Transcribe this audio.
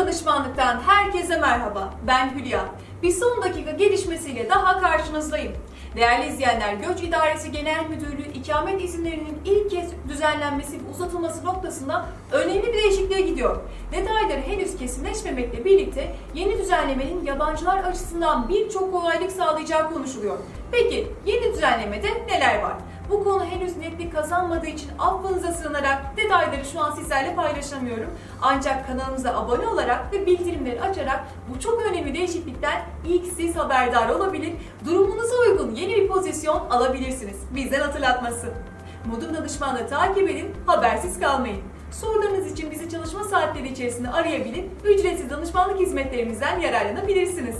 Danışmanlık'tan herkese merhaba. Ben Hülya. Bir son dakika gelişmesiyle daha karşınızdayım. Değerli izleyenler, Göç İdaresi Genel Müdürlüğü ikamet izinlerinin ilk kez düzenlenmesi ve uzatılması noktasında önemli bir değişikliğe gidiyor. Detayları henüz kesinleşmemekle birlikte yeni düzenlemenin yabancılar açısından birçok kolaylık sağlayacağı konuşuluyor. Peki yeni düzenlemede neler var? Bu konu henüz netlik kazanmadığı için affınıza sığınarak detayları şu an sizlerle paylaşamıyorum. Ancak kanalımıza abone olarak ve bildirimleri açarak bu çok önemli değişiklikten ilk siz haberdar olabilir, durumunuza uygun yeni bir pozisyon alabilirsiniz. Bizden hatırlatması. Modun danışmanlığı takip edin, habersiz kalmayın. Sorularınız için bizi çalışma saatleri içerisinde arayabilir, ücretsiz danışmanlık hizmetlerimizden yararlanabilirsiniz.